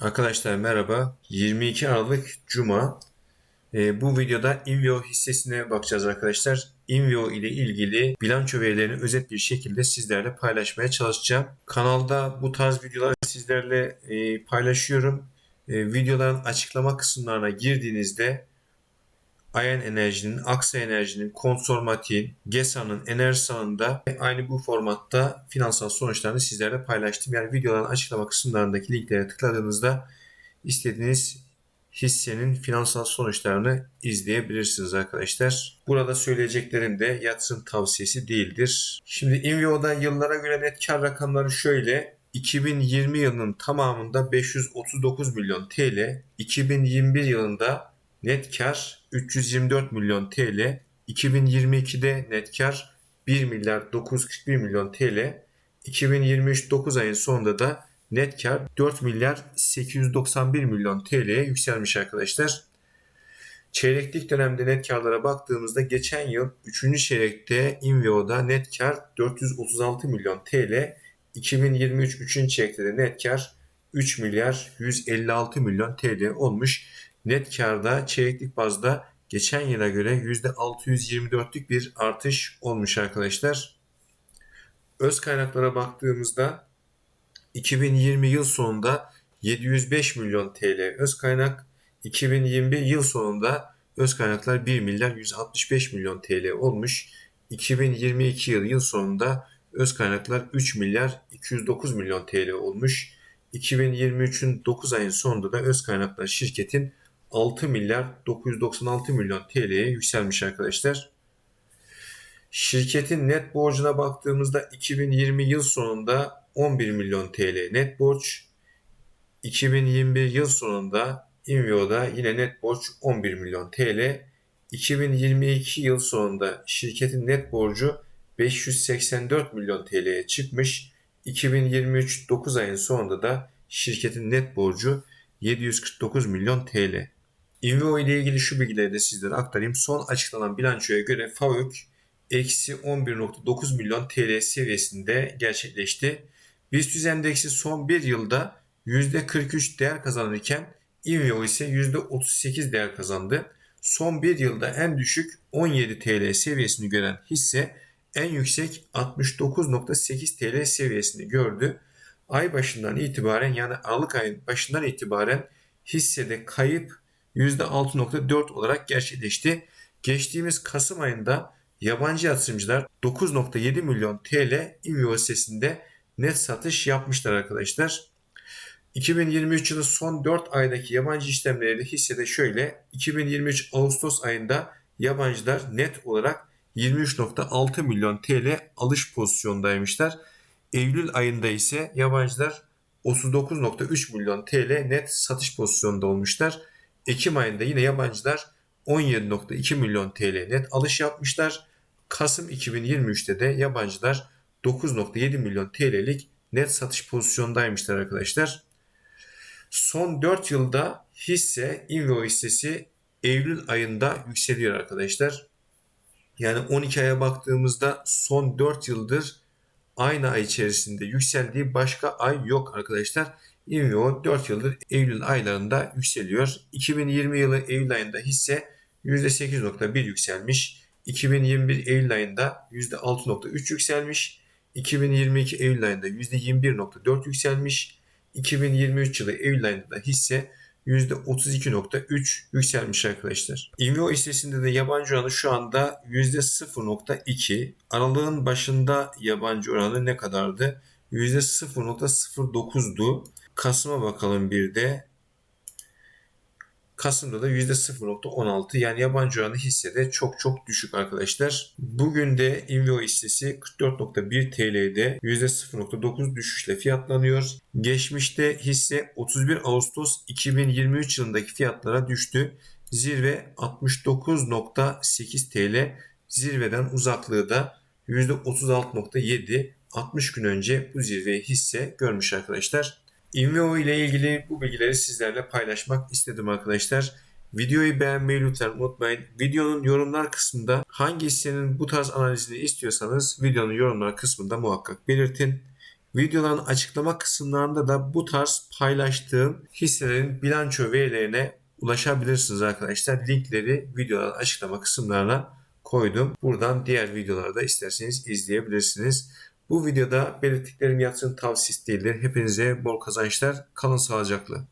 Arkadaşlar merhaba. 22 Aralık Cuma. Ee, bu videoda Invio hissesine bakacağız arkadaşlar. Invio ile ilgili bilanço verilerini özet bir şekilde sizlerle paylaşmaya çalışacağım. Kanalda bu tarz videoları sizlerle e, paylaşıyorum. E, videoların açıklama kısımlarına girdiğinizde Ayen Enerji'nin, Aksa Enerji'nin, Konsormatik'in, GESA'nın, Enerjisa'nın da aynı bu formatta finansal sonuçlarını sizlerle paylaştım. Yani videoların açıklama kısımlarındaki linklere tıkladığınızda istediğiniz hissenin finansal sonuçlarını izleyebilirsiniz arkadaşlar. Burada söyleyeceklerim de yatırım tavsiyesi değildir. Şimdi Invio'da yıllara göre net kar rakamları şöyle. 2020 yılının tamamında 539 milyon TL, 2021 yılında net kar 324 milyon TL, 2022'de net kar 1 milyar 941 milyon TL, 2023 9 ayın sonunda da net kar 4 milyar 891 milyon TL'ye yükselmiş arkadaşlar. Çeyreklik dönemde net karlara baktığımızda geçen yıl 3. çeyrekte Invio'da net kar 436 milyon TL, 2023 3. çeyrekte de net kar 3 milyar 156 milyon TL olmuş. Net karda çeyreklik bazda geçen yıla göre %624'lük bir artış olmuş arkadaşlar. Öz kaynaklara baktığımızda 2020 yıl sonunda 705 milyon TL öz kaynak, 2021 yıl sonunda öz kaynaklar 1 milyar 165 milyon TL olmuş. 2022 yıl yıl sonunda öz kaynaklar 3 milyar 209 milyon TL olmuş. 2023'ün 9 ayın sonunda da öz kaynaklar şirketin 6 milyar 996 milyon TL'ye yükselmiş arkadaşlar. Şirketin net borcuna baktığımızda 2020 yıl sonunda 11 milyon TL net borç. 2021 yıl sonunda Invio'da yine net borç 11 milyon TL. 2022 yıl sonunda şirketin net borcu 584 milyon TL'ye çıkmış. 2023 9 ayın sonunda da şirketin net borcu 749 milyon TL. Invio ile ilgili şu bilgileri de sizlere aktarayım. Son açıklanan bilançoya göre FAVÖK eksi 11.9 milyon TL seviyesinde gerçekleşti. BIST endeksi son bir yılda %43 değer kazanırken Invio ise %38 değer kazandı. Son bir yılda en düşük 17 TL seviyesini gören hisse en yüksek 69.8 TL seviyesini gördü. Ay başından itibaren yani Aralık ayın başından itibaren hissede kayıp %6.4 olarak gerçekleşti. Geçtiğimiz Kasım ayında yabancı yatırımcılar 9.7 milyon TL Invio hissesinde net satış yapmışlar arkadaşlar. 2023 yılı son 4 aydaki yabancı işlemleri de hissede şöyle. 2023 Ağustos ayında yabancılar net olarak 23.6 milyon TL alış pozisyondaymışlar. Eylül ayında ise yabancılar 39.3 milyon TL net satış pozisyonunda olmuşlar. Ekim ayında yine yabancılar 17.2 milyon TL net alış yapmışlar. Kasım 2023'te de yabancılar 9.7 milyon TL'lik net satış pozisyondaymışlar arkadaşlar. Son 4 yılda hisse Invio hissesi Eylül ayında yükseliyor arkadaşlar. Yani 12 aya baktığımızda son 4 yıldır aynı ay içerisinde yükseldiği başka ay yok arkadaşlar. Invio 4 yıldır Eylül aylarında yükseliyor. 2020 yılı Eylül ayında hisse %8.1 yükselmiş. 2021 Eylül ayında %6.3 yükselmiş. 2022 Eylül ayında %21.4 yükselmiş. 2023 yılı Eylül ayında da hisse %32.3 yükselmiş arkadaşlar. Invio hissesinde de yabancı oranı şu anda %0.2. Aralığın başında yabancı oranı ne kadardı? %0.09'du. Kasım'a bakalım bir de. Kasım'da da %0.16 yani yabancı oranı hissede çok çok düşük arkadaşlar. Bugün de Invio hissesi 44.1 TL'de %0.9 düşüşle fiyatlanıyor. Geçmişte hisse 31 Ağustos 2023 yılındaki fiyatlara düştü. Zirve 69.8 TL. Zirveden uzaklığı da %36.7 60 gün önce bu zirveyi hisse görmüş arkadaşlar. Invio ile ilgili bu bilgileri sizlerle paylaşmak istedim arkadaşlar. Videoyu beğenmeyi lütfen unutmayın. Videonun yorumlar kısmında hangi hissenin bu tarz analizini istiyorsanız videonun yorumlar kısmında muhakkak belirtin. Videoların açıklama kısımlarında da bu tarz paylaştığım hisselerin bilanço verilerine ulaşabilirsiniz arkadaşlar. Linkleri videoların açıklama kısımlarına koydum. Buradan diğer videoları da isterseniz izleyebilirsiniz. Bu videoda belirttiklerim yatırım tavsiyesi değildir. Hepinize bol kazançlar. Kalın sağlıcakla.